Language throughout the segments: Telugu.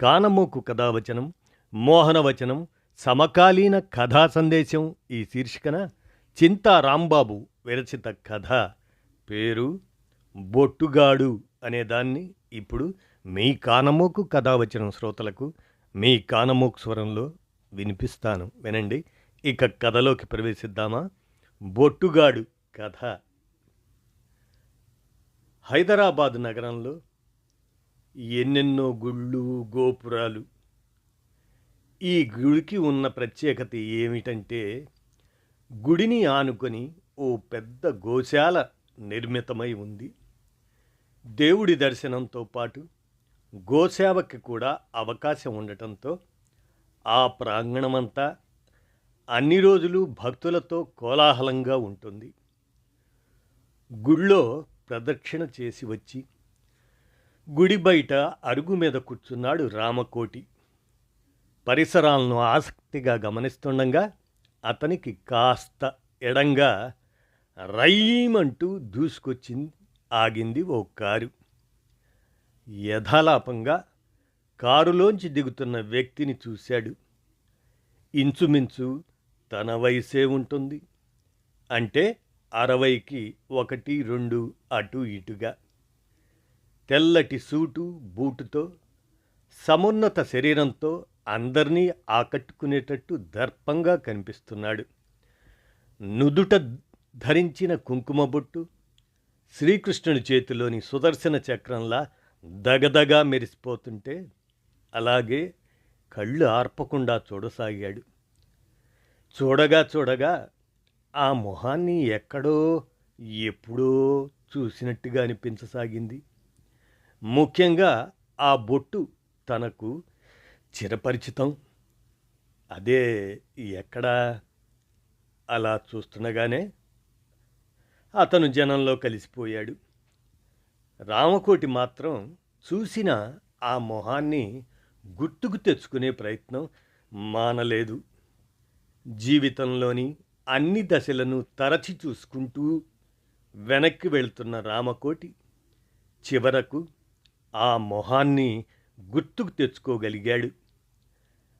కానమోకు కథావచనం మోహనవచనం సమకాలీన కథా సందేశం ఈ శీర్షికన చింతా రాంబాబు విరచిత కథ పేరు బొట్టుగాడు అనేదాన్ని ఇప్పుడు మీ కానమోకు కథావచనం శ్రోతలకు మీ కానమోకు స్వరంలో వినిపిస్తాను. వినండి. ఇక కథలోకి ప్రవేశిద్దామా? బొట్టుగాడు కథ. హైదరాబాద్ నగరంలో ఎన్నెన్నో గుళ్ళు గోపురాలు. ఈ గుడికి ఉన్న ప్రత్యేకత ఏమిటంటే గుడిని ఆనుకొని ఓ పెద్ద గోశాల నిర్మితమై ఉంది. దేవుడి దర్శనంతో పాటు గోసేవకి కూడా అవకాశం ఉండటంతో ఆ ప్రాంగణమంతా అన్ని రోజులు భక్తులతో కోలాహలంగా ఉంటుంది. గుళ్ళో ప్రదక్షిణ చేసి వచ్చి గుడి బయట అరుగు మీద కూర్చున్నాడు రామకోటి. పరిసరాలను ఆసక్తిగా గమనిస్తుండగా అతనికి కాస్త ఎడంగా రయ్యమంటూ దూసుకొచ్చింది ఆగింది ఓ కారు. యథాలాపంగా కారులోంచి దిగుతున్న వ్యక్తిని చూశాడు. ఇంచుమించు తన వయసే ఉంటుంది. అంటే అరవైకి ఒకటి రెండు అటు ఇటుగా. తెల్లటి సూటు బూటుతో సమున్నత శరీరంతో అందరినీ ఆకట్టుకునేటట్టు దర్పంగా కనిపిస్తున్నాడు. నుదుట ధరించిన కుంకుమ బొట్టు శ్రీకృష్ణుని చేతిలోని సుదర్శన చక్రంలా దగదగా మెరిసిపోతుంటే అలాగే కళ్ళు ఆర్పకుండా చూడసాగాడు. చూడగా చూడగా ఆ మొహాన్ని ఎక్కడో ఎప్పుడో చూసినట్టుగా అనిపించసాగింది. ముఖ్యంగా ఆ బొట్టు తనకు చిరపరిచితం. అదే ఎక్కడా అలా చూస్తుండగానే అతను జనంలో కలిసిపోయాడు. రామకోటి మాత్రం చూసిన ఆ మొహాన్ని గుర్తుకు తెచ్చుకునే ప్రయత్నం మానలేదు. జీవితంలోని అన్ని దశలను తరచి చూసుకుంటూ వెనక్కి వెళ్తున్న రామకోటి చివరకు ఆ మొహాన్ని గుర్తుకు తెచ్చుకోగలిగాడు.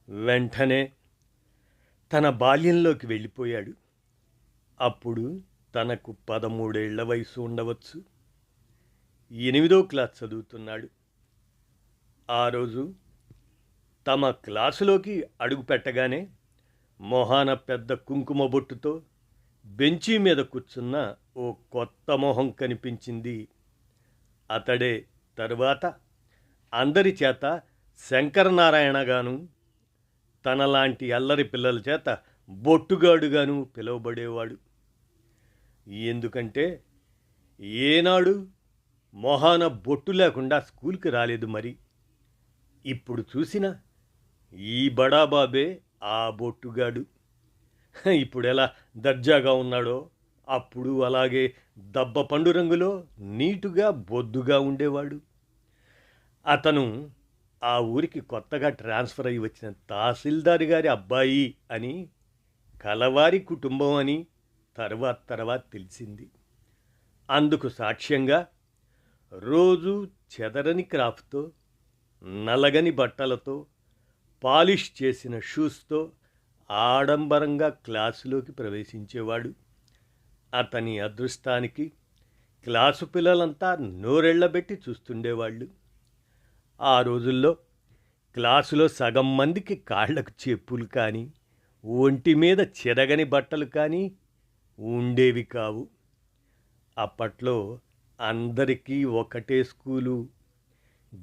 వెంటనే తన బాల్యంలోకి వెళ్ళిపోయాడు. అప్పుడు తనకు పదమూడేళ్ళ వయసు ఉండవచ్చు. ఎనిమిదో క్లాస్ చదువుతున్నాడు. ఆ రోజు తమ క్లాసులోకి అడుగు పెట్టగానే మొహాన పెద్ద కుంకుమ బొట్టుతో బెంచీ మీద కూర్చున్న ఓ కొత్త మొహం కనిపించింది. అతడే తరువాత అందరి చేత శంకరనారాయణగాను తనలాంటి అల్లరి పిల్లల చేత బొట్టుగాడుగాను పిలువబడేవాడు. ఎందుకంటే ఏనాడు మొహాన బొట్టు లేకుండా స్కూల్కి రాలేదు మరి. ఇప్పుడు చూసిన ఈ బడాబాబే ఆ బొట్టుగాడు. ఇప్పుడు ఎలా దర్జాగా ఉన్నాడో అప్పుడు అలాగే దబ్బ పండు రంగులో నీటుగా బొద్దుగా ఉండేవాడు. అతను ఆ ఊరికి కొత్తగా ట్రాన్స్ఫర్ అయ్యి వచ్చిన తహసీల్దార్ గారి అబ్బాయి అని కలవారి కుటుంబం అని తర్వాత తర్వాత తెలిసింది. అందుకు సాక్ష్యంగా రోజు చెదరని క్రాఫ్ట్తో నలగని బట్టలతో పాలిష్ చేసిన షూస్తో ఆడంబరంగా క్లాసులోకి ప్రవేశించేవాడు. అతని అదృష్టానికి క్లాసు పిల్లలంతా నోరెళ్ళబెట్టి చూస్తుండేవాళ్ళు. ఆ రోజుల్లో క్లాసులో సగం మందికి కాళ్ళకు చెప్పులు కానీ ఒంటి మీద చెరగని బట్టలు కానీ ఉండేవి కావు. అప్పట్లో అందరికీ ఒకటే స్కూలు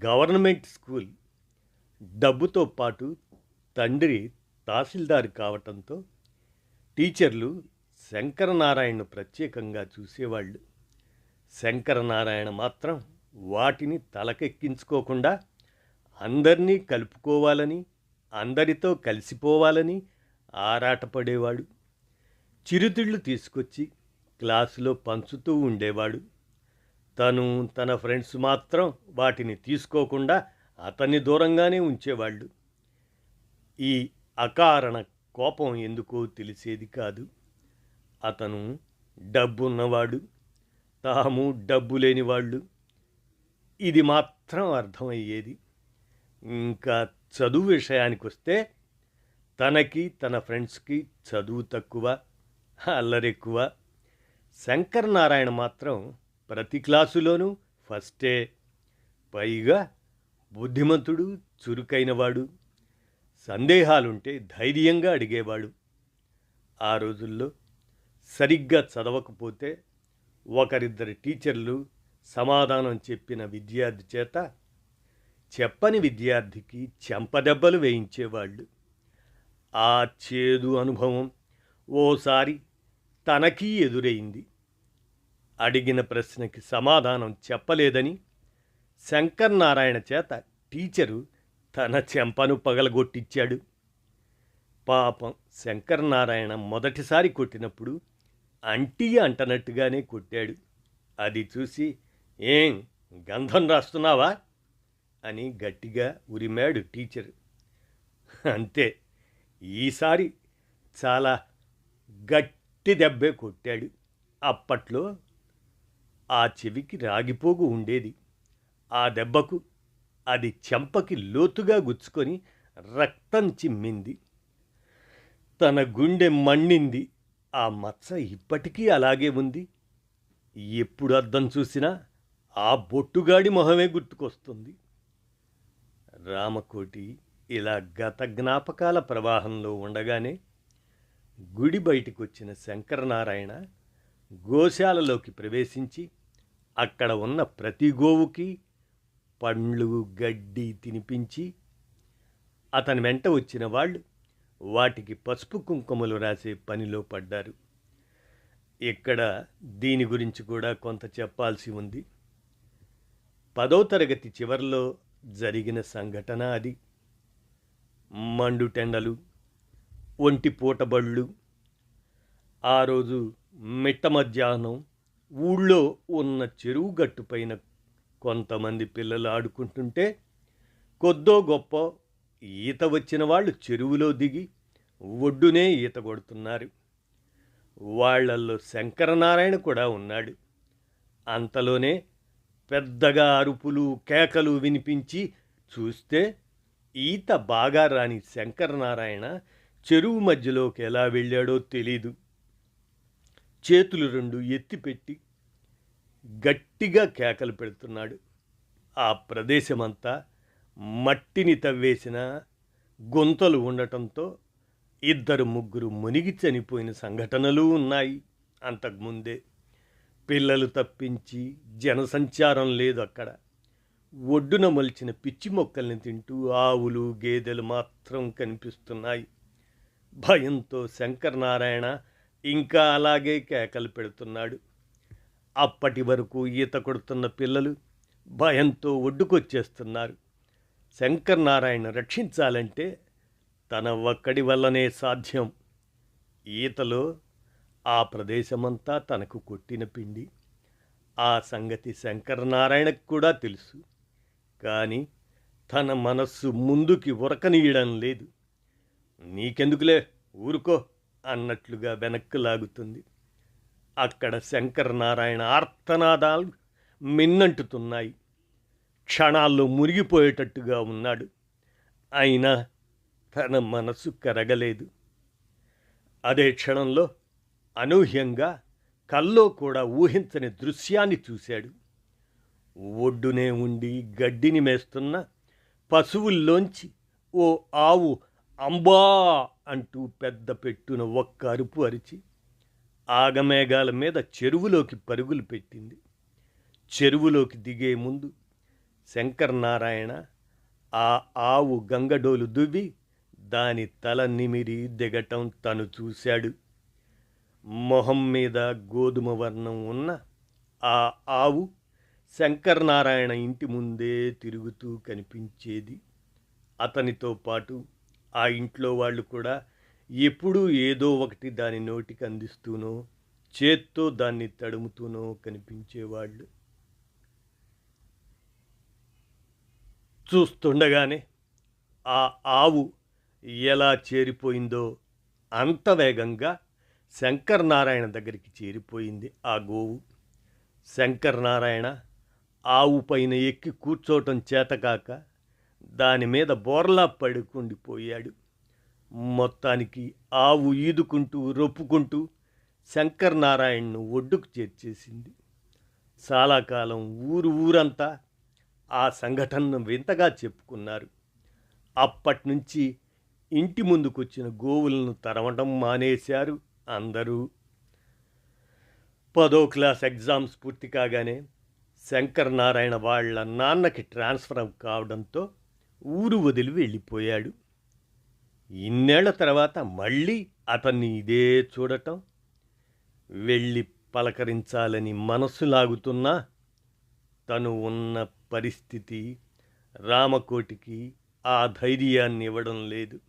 గవర్నమెంట్ స్కూల్. డబ్బుతో పాటు తండ్రి తహసీల్దార్ కావటంతో టీచర్లు శంకరనారాయణను ప్రత్యేకంగా చూసేవాళ్ళు. శంకరనారాయణ మాత్రం వాటిని తలకెక్కించుకోకుండా అందరినీ కలుపుకోవాలని అందరితో కలిసిపోవాలని ఆరాటపడేవాడు. చిరుతిళ్ళు తీసుకొచ్చి క్లాసులో పంచుతూ ఉండేవాడు. తను తన ఫ్రెండ్స్ మాత్రం వాటిని తీసుకోకుండా అతన్ని దూరంగానే ఉంచేవాళ్ళు. ఈ అకారణ కోపం ఎందుకో తెలిసేది కాదు. అతను డబ్బున్నవాడు తాము డబ్బు లేనివాళ్ళు ఇది మాత్రం అర్థమయ్యేది. ఇంకా చదువు విషయానికి వస్తే తనకి తన ఫ్రెండ్స్కి చదువు తక్కువ అల్లరెక్కువ. శంకర్ నారాయణ మాత్రం ప్రతి క్లాసులోనూ ఫస్టే. పైగా బుద్ధిమంతుడు చురుకైనవాడు. సందేహాలుంటే ధైర్యంగా అడిగేవాడు. ఆ రోజుల్లో సరిగ్గా చదవకపోతే ఒకరిద్దరు టీచర్లు సమాధానం చెప్పిన విద్యార్థి చేత చెప్పని విద్యార్థికి చెంపదెబ్బలు వేయించేవాళ్ళు. ఆ చేదు అనుభవం ఓసారి తనకీ ఎదురైంది. అడిగిన ప్రశ్నకి సమాధానం చెప్పలేదని శంకర్ నారాయణ చేత టీచరు తన చెంపను పగలగొట్టించాడు పాపం శంకర్ నారాయణ మొదటిసారి కొట్టినప్పుడు అంటీ అంటనట్టుగానే కొట్టాడు. అది చూసి ఏం గంధం రాస్తున్నావా? అని గట్టిగా ఉరిమాడు టీచర్. అంతే ఈసారి చాలా గట్టి దెబ్బే కొట్టాడు. అప్పట్లో ఆ చెవికి రాగిపోగు ఉండేది. ఆ దెబ్బకు అది చెంపకి లోతుగా గుచ్చుకొని రక్తం చిమ్మింది. తన గుండె మండింది ఆ మచ్చ ఇప్పటికీ అలాగే ఉంది. ఎప్పుడు అద్దం చూసినా ఆ బొట్టుగాడి మొహమే గుర్తుకొస్తుంది. రామకోటి ఇలా గత జ్ఞాపకాల ప్రవాహంలో ఉండగానే గుడి బయటికి వచ్చిన శంకరనారాయణ గోశాలలోకి ప్రవేశించి అక్కడ ఉన్న ప్రతి గోవుకి పండ్లు గడ్డి తినిపించి అతని వెంట వచ్చిన వాళ్ళు వాటికి పసుపు కుంకుమలు రాసే పనిలో పడ్డారు. ఇక్కడ దీని గురించి కూడా కొంత చెప్పాల్సి ఉంది. పదో తరగతి చివరిలో జరిగిన సంఘటన అది. మండుటెండలు ఒంటి పూటబళ్ళు ఆ రోజు మిట్ట మధ్యాహ్నం ఊళ్ళో ఉన్న చెరువు గట్టుపైన కొంతమంది పిల్లలు ఆడుకుంటుంటే కొద్దో గొప్ప ఈత వచ్చిన వాళ్ళు చెరువులో దిగి ఒడ్డునే ఈత కొడుతున్నారు. వాళ్ళల్లో శంకరనారాయణ కూడా ఉన్నాడు. అంతలోనే పెద్దగా అరుపులు కేకలు వినిపించి చూస్తే ఈత బాగా రాని శంకరనారాయణ చెరువు మధ్యలోకి ఎలా వెళ్ళాడో తెలీదు. చేతులు రెండు ఎత్తిపెట్టి గట్టిగా కేకలు పెడుతున్నాడు. ఆ ప్రదేశమంతా మట్టిని తవ్వేసిన గుంతలు ఉండటంతో ఇద్దరు ముగ్గురు మునిగి చనిపోయిన సంఘటనలు ఉన్నాయి అంతకుముందే. పిల్లలు తప్పించి జనసంచారం లేదు అక్కడ. ఒడ్డున మొలిచిన పిచ్చి మొక్కల్ని తింటూ ఆవులు గేదెలు మాత్రం కనిపిస్తున్నాయి. భయంతో శంకరనారాయణ ఇంకా అలాగే కేకలు పెడుతున్నాడు. అప్పటి వరకు ఈత కొడుతున్న పిల్లలు భయంతో ఒడ్డుకొచ్చేస్తున్నారు. శంకరనారాయణ రక్షించాలంటే తన ఒక్కడి వల్లనే సాధ్యం. ఈతలో ఆ ప్రదేశమంతా తనకు కొట్టిన పిండి. ఆ సంగతి శంకరనారాయణకు కూడా తెలుసు. కానీ తన మనస్సు ముందుకి ఉరకనీయడం లేదు. నీకెందుకులే? ఊరుకో అన్నట్లుగా వెనక్కు లాగుతుంది. అక్కడ శంకరనారాయణ ఆర్తనాదాలు మిన్నంటుతున్నాయి. క్షణాల్లో మురిగిపోయేటట్టుగా ఉన్నాడు. అయినా తన మనసు కరగలేదు. అదే క్షణంలో అనూహ్యంగా కల్లో కూడా ఊహించని దృశ్యాన్ని చూశాడు. ఒడ్డునే ఉండి గడ్డిని మేస్తున్న పశువుల్లోంచి ఓ ఆవు అంబా అంటూ పెద్ద పెట్టున ఒక్క అరుపు అరిచి ఆగమేఘాల మీద చెరువులోకి పరుగులు పెట్టింది. చెరువులోకి దిగే ముందు శంకరనారాయణ ఆ ఆవు గంగడోలు దువ్వి దాని తల నిమిరి దిగటం తను చూశాడు. మొహం మీద గోధుమ వర్ణం ఉన్న ఆ ఆవు శంకరనారాయణ ఇంటి ముందే తిరుగుతూ కనిపించేది. అతనితో పాటు ఆ ఇంట్లో వాళ్ళు కూడా ఎప్పుడూ ఏదో ఒకటి దాని నోటికి అందిస్తూనో చేత్తో దాన్ని తడుముతూనో కనిపించేవాళ్ళు. చూస్తుండగానే ఆ ఆవు ఎలా చేరిపోయిందో అంత వేగంగా శంకర్ నారాయణ దగ్గరికి చేరిపోయింది ఆ గోవు. శంకర్ నారాయణ ఆవు పైన ఎక్కి కూర్చోవటం చేతకాక దాని మీద బోర్లా పడుకుండిపోయాడు మొత్తానికి ఆవు ఈదుకుంటూ రొప్పుకుంటూ శంకర్ నారాయణను ఒడ్డుకు చేర్చేసింది. చాలా కాలం ఊరు ఊరంతా ఆ సంఘటనను వింతగా చెప్పుకున్నారు. అప్పటినుంచి ఇంటి ముందుకొచ్చిన గోవులను తరవడం మానేశారు అందరూ. పదో క్లాస్ ఎగ్జామ్స్ పూర్తి కాగానే శంకర్ నారాయణ వాళ్ళ నాన్నకి ట్రాన్స్ఫర్ కావడంతో ఊరు వదిలి వెళ్ళిపోయాడు. ఇన్నేళ్ళ తర్వాత మళ్ళీ అతన్ని ఇదే చూడటం. వెళ్ళి పలకరించాలని మనసు లాగుతున్నా తను ఉన్న పరిస్థితి రామకోటికి ఆ ధైర్యాన్ని ఇవ్వడం లేదు.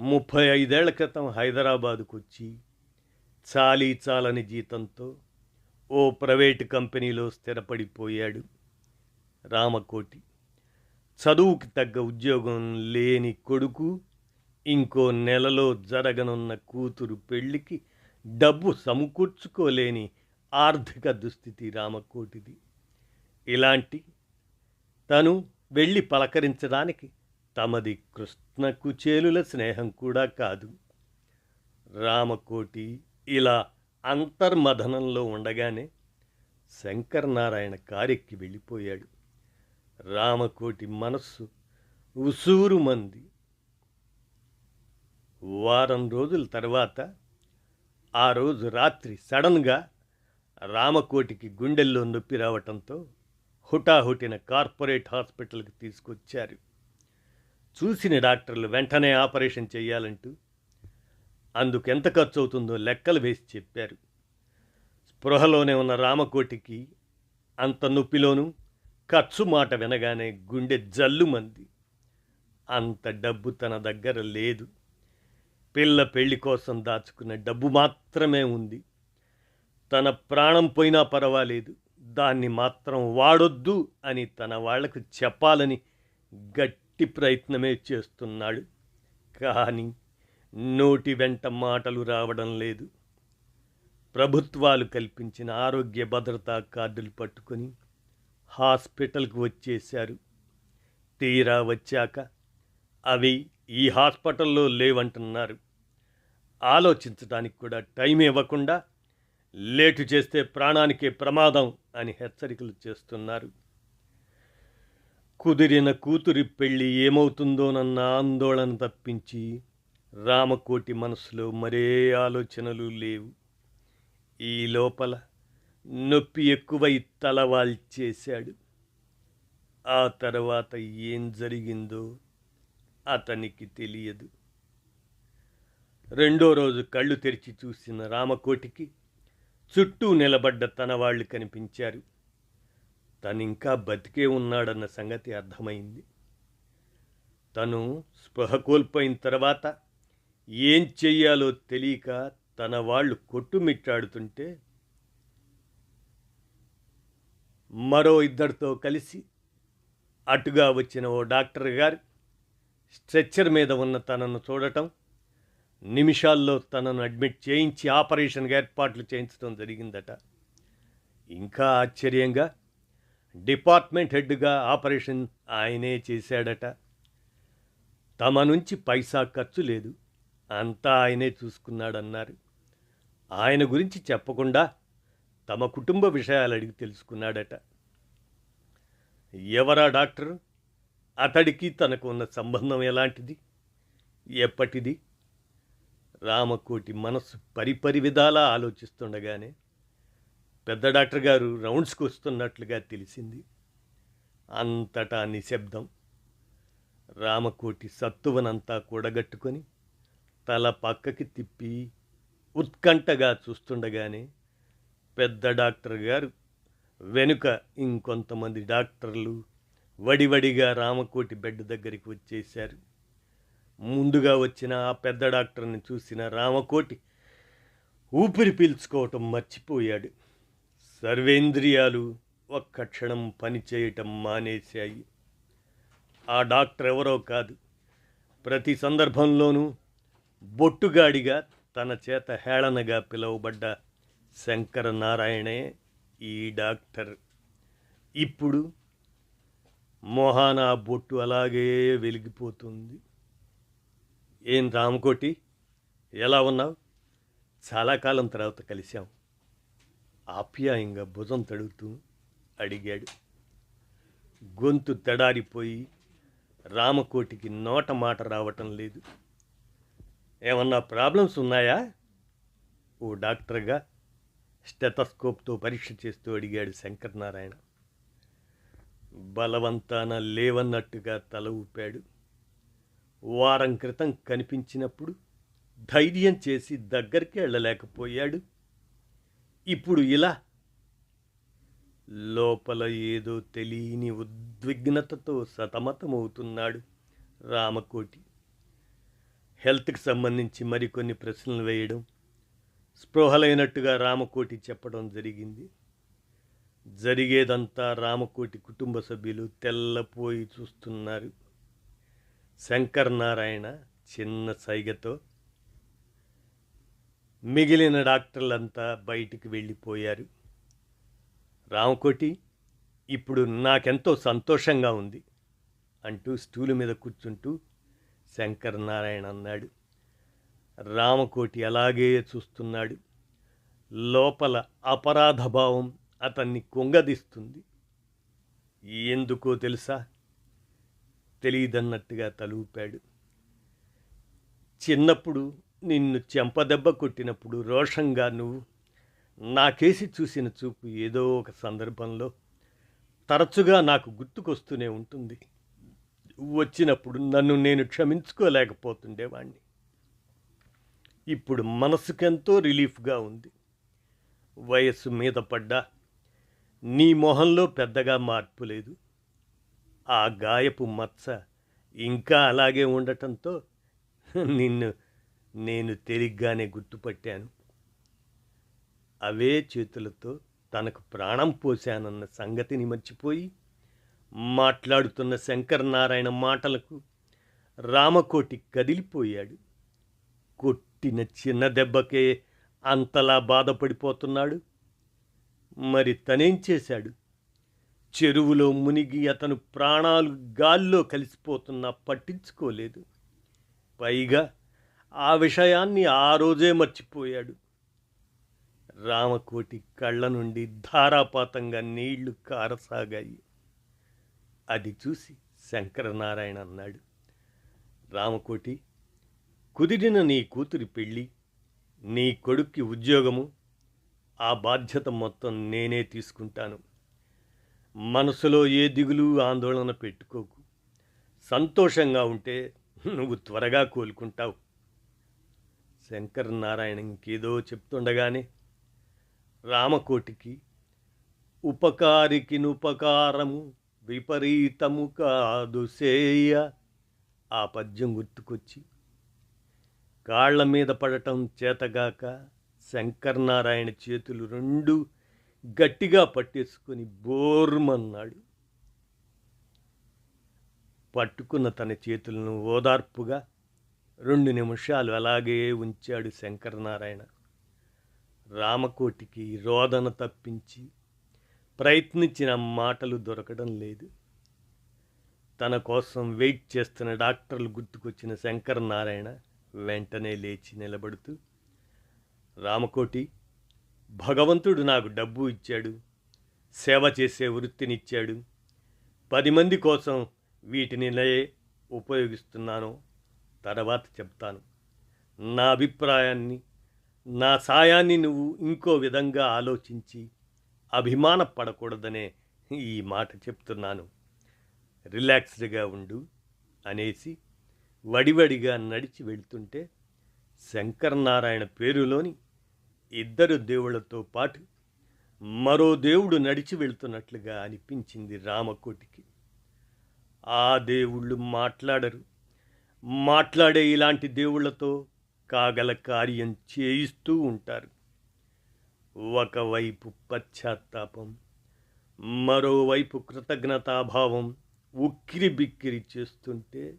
ముప్పై ఐదేళ్ళ క్రితం హైదరాబాదుకు వచ్చి చాలీ చాలని జీతంతో ఓ ప్రైవేటు కంపెనీలో స్థిరపడిపోయాడు రామకోటి. చదువుకి తగ్గ ఉద్యోగం లేని కొడుకు ఇంకో నెలలో జరగనున్న కూతురు పెళ్ళికి డబ్బు సమకూర్చుకోలేని ఆర్థిక దుస్థితి రామకోటిది. ఇలాంటి తను వెళ్ళి పలకరించడానికి తమది కృష్ణకు చేలుల స్నేహం కూడా కాదు. రామకోటి ఇలా అంతర్మథనంలో ఉండగానే శంకరనారాయణ కారెక్కి వెళ్ళిపోయాడు. రామకోటి మనస్సు ఉసూరు మంది వారం రోజుల తర్వాత ఆ రోజు రాత్రి సడన్గా రామకోటికి గుండెల్లో నొప్పి రావటంతో హుటాహుటిన కార్పొరేట్ హాస్పిటల్కి తీసుకొచ్చారు. చూసిన డాక్టర్లు వెంటనే ఆపరేషన్ చేయాలంటూ అందుకు ఎంత ఖర్చు అవుతుందో లెక్కలు వేసి చెప్పారు. స్పృహలోనే ఉన్న రామకోటికి అంత నొప్పిలోనూ ఖర్చు మాట వినగానే గుండె జల్లుమంది. అంత డబ్బు తన దగ్గర లేదు. పిల్ల పెళ్ళి కోసం దాచుకున్న డబ్బు మాత్రమే ఉంది. తన ప్రాణం పోయినా పర్వాలేదు. దాన్ని మాత్రం వాడొద్దు అని తన వాళ్ళకు చెప్పాలని గట్టి ప్రయత్నమే చేస్తున్నాడు. కానీ నోటి వెంట మాటలు రావడం లేదు. ప్రభుత్వాలు కల్పించిన ఆరోగ్య భద్రతా కార్డులు పట్టుకొని హాస్పిటల్కి వచ్చేశారు. తీరా వచ్చాక అవి ఈ హాస్పిటల్లో లేవంటున్నారు. ఆలోచించడానికి కూడా టైం ఇవ్వకుండా లేటు చేస్తే ప్రాణానికే ప్రమాదం అని హెచ్చరికలు చేస్తున్నారు. కుదిరిన కూతురి పెళ్ళి ఏమవుతుందోనన్న ఆందోళన తప్పించి రామకోటి మనసులో మరే ఆలోచనలు లేవు. ఈ లోపల నొప్పి ఎక్కువై తలవాల్చేశాడు. ఆ తర్వాత ఏం జరిగిందో అతనికి తెలియదు. రెండో రోజు కళ్ళు తెరిచి చూసిన రామకోటికి చుట్టూ నిలబడ్డ తన వాళ్ళు కనిపించారు. తనింకా బతికే ఉన్నాడన్న సంగతి అర్థమైంది. తను స్పృహ కోల్పోయిన తర్వాత ఏం చెయ్యాలో తెలియక తన వాళ్ళు కొట్టుమిట్టాడుతుంటే మరో ఇద్దరితో కలిసి అటుగా వచ్చిన ఓ డాక్టర్ గారు స్ట్రెచ్చర్ మీద ఉన్న తనను చూడటం నిమిషాల్లో తనను అడ్మిట్ చేయించి ఆపరేషన్గా ఏర్పాట్లు చేయించడం జరిగిందట. ఇంకా ఆశ్చర్యంగా డిపార్ట్మెంట్ హెడ్గా ఆపరేషన్ ఆయనే చేశాడట. తమ నుంచి పైసా ఖర్చు లేదు. అంతా ఆయనే చూసుకున్నాడన్నారు. ఆయన గురించి చెప్పకుండా తమ కుటుంబ విషయాలు అడిగి తెలుసుకున్నాడట. ఎవరా డాక్టర్? అతడికి తనకు ఉన్న సంబంధం ఎలాంటిది? ఎప్పటిది? రామకోటి మనస్సు పరిపరి విధాలా ఆలోచిస్తుండగానే పెద్ద డాక్టర్ గారు రౌండ్స్కి వస్తున్నట్లుగా తెలిసింది. అంతటా నిశ్శబ్దం. రామకోటి సత్తువనంతా కూడగట్టుకొని తల పక్కకి తిప్పి ఉత్కంఠగా చూస్తుండగానే పెద్ద డాక్టర్ గారు వెనుక ఇంకొంతమంది డాక్టర్లు వడివడిగా రామకోటి బెడ్ దగ్గరికి వచ్చేశారు. ముందుగా వచ్చిన ఆ పెద్ద డాక్టర్ని చూసిన రామకోటి ఊపిరి పీల్చుకోవటం మర్చిపోయాడు. సర్వేంద్రియాలు ఒక్క క్షణం పనిచేయటం మానేశాయి. ఆ డాక్టర్ ఎవరో కాదు. ప్రతి సందర్భంలోనూ బొట్టుగాడిగా తన చేత హేళనగా పిలువబడ్డ శంకర నారాయణే ఈ డాక్టర్. ఇప్పుడు మోహాన ఆ బొట్టు అలాగే వెలిగిపోతుంది. ఏం రామకోటి ఎలా ఉన్నావు? చాలా కాలం తర్వాత కలిశాం. ఆప్యాయంగా భుజం తడుగుతూ అడిగాడు. గొంతు తడారిపోయి రామకోటికి నోట మాట రావటం లేదు. ఏమన్నా ప్రాబ్లమ్స్ ఉన్నాయా? ఓ డాక్టర్గా స్టెతస్కోప్తో పరీక్ష చేస్తూ అడిగాడు శంకర్ నారాయణ బలవంతాన లేవన్నట్టుగా తల ఊపాడు. వారం క్రితం కనిపించినప్పుడు ధైర్యం చేసి దగ్గరికి వెళ్ళలేకపోయాడు. ఇప్పుడు ఇలా లోపల ఏదో తెలియని ఉద్విగ్నతతో సతమతమవుతున్నాడు రామకోటి. హెల్త్కి సంబంధించి మరికొన్ని ప్రశ్నలు వేయడం స్పృహలైనట్టుగా రామకోటి చెప్పడం జరిగింది. జరిగేదంతా రామకోటి కుటుంబ సభ్యులు తెల్లపోయి చూస్తున్నారు. శంకర్ నారాయణ చిన్న సైగతో మిగిలిన డాక్టర్లంతా బయటికి వెళ్ళిపోయారు. రామకోటి ఇప్పుడు నాకెంతో సంతోషంగా ఉంది అంటూ స్టూలు మీద కూర్చుంటూ శంకర్ నారాయణ అన్నాడు. రామకోటి అలాగే చూస్తున్నాడు. లోపల అపరాధ భావం అతన్ని కొంగదీస్తుంది. ఎందుకో తెలుసా? తెలియదన్నట్టుగా తలూపాడు. చిన్నప్పుడు నిన్ను చెంపదెబ్బ కొట్టినప్పుడు రోషంగా నువ్వు నాకేసి చూసిన చూపు ఏదో ఒక సందర్భంలో తరచుగా నాకు గుర్తుకొస్తూనే ఉంటుంది. వచ్చినప్పుడు నన్ను నేను క్షమించుకోలేకపోతుండేవాణ్ణి. ఇప్పుడు మనసుకెంతో రిలీఫ్గా ఉంది. వయస్సు మీద పడ్డా నీ మొహంలో పెద్దగా మార్పు లేదు. ఆ గాయపు మచ్చ ఇంకా అలాగే ఉండటంతో నిన్ను నేను తేలిగ్గానే గుర్తుపట్టాను. అవే చేతులతో తనకు ప్రాణం పోశానన్న సంగతిని మర్చిపోయి మాట్లాడుతున్న శంకరనారాయణ మాటలకు రామకోటి కదిలిపోయాడు. కొట్టిన చిన్న దెబ్బకే అంతలా బాధపడిపోతున్నాడు. మరి తనేం చేశాడు? చెరువులో మునిగి అతను ప్రాణాలు గాల్లో కలిసిపోతున్నా పట్టించుకోలేదు. పైగా ఆ విషయాన్ని ఆ రోజే మర్చిపోయాడు. రామకోటి కళ్ళ నుండి ధారాపాతంగా నీళ్ళు కారసాగాయి. అది చూసి శంకరనారాయణ అన్నాడు రామకోటి కుదిరిన నీ కూతురి పెళ్ళి నీ కొడుక్కి ఉద్యోగము ఆ బాధ్యత మొత్తం నేనే తీసుకుంటాను. మనసులో ఏ దిగులు ఆందోళన పెట్టుకోకు. సంతోషంగా ఉంటే నువ్వు త్వరగా కోలుకుంటావు. శంకర్ నారాయణ ఇంకేదో చెప్తుండగానే రామకోటికి ఉపకారికి నుపకారము విపరీతము కాదు సేయ ఆ పద్యం గుర్తుకొచ్చి కాళ్ళ మీద పడటం చేతగాక శంకర్ నారాయణ చేతులు రెండు గట్టిగా పట్టేసుకొని బోర్మన్నాడు. పట్టుకున్న తన చేతులను ఓదార్పుగా రెండు నిమిషాలు అలాగే ఉంచాడు శంకరనారాయణ. రామకోటికి రోదన తప్పించి ప్రయత్నించిన మాటలు దొరకడం లేదు. తన కోసం వెయిట్ చేస్తున్న డాక్టర్లు గుర్తుకొచ్చిన శంకరనారాయణ వెంటనే లేచి నిలబడుతూ రామకోటి భగవంతుడు నాకు డబ్బు ఇచ్చాడు సేవ చేసే వృత్తినిచ్చాడు పది మంది కోసం వీటిని నయే ఉపయోగిస్తున్నాను. తర్వాత చెప్తాను. నా అభిప్రాయాన్ని నా సాయాన్ని నువ్వు ఇంకో విధంగా ఆలోచించి అభిమానపడకూడదనే ఈ మాట చెప్తున్నాను. రిలాక్స్డ్గా ఉండు అనేసి వడివడిగా నడిచి వెళ్తుంటే శంకరనారాయణ పేరులోని ఇద్దరు దేవుళ్ళతో పాటు మరో దేవుడు నడిచి వెళ్తున్నట్లుగా అనిపించింది రామకోటికి. ఆ దేవుళ్ళు మాట్లాడరు. మాట్లాడే ఇలాంటి దేవుళ్ళతో కాగల కార్యం చేయిస్తూ ఉంటారు. ఒకవైపు పశ్చాత్తాపం మరోవైపు కృతజ్ఞతాభావం ఉక్కిరి బిక్కిరి చేస్తుంటే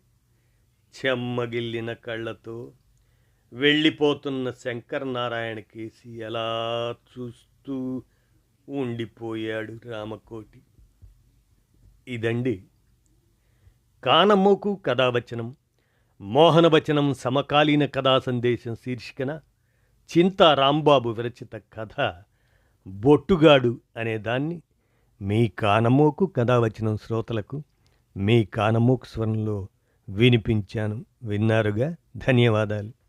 చెమ్మగిల్లిన కళ్ళతో వెళ్ళిపోతున్న శంకర్ నారాయణ కేసి ఎలా చూస్తూ ఉండిపోయాడు రామకోటి. ఇదండి కానమ్మకు కథావచనం మోహనవచనం సమకాలీన కథా సందేశం శీర్షికన చింతా రాంబాబు విరచిత కథ బొట్టుగాడు అనేదాన్ని మీ కానమోకు కథావచనం శ్రోతలకు మీ కానమోకు స్వరంలో వినిపించాను. విన్నారుగా? ధన్యవాదాలు.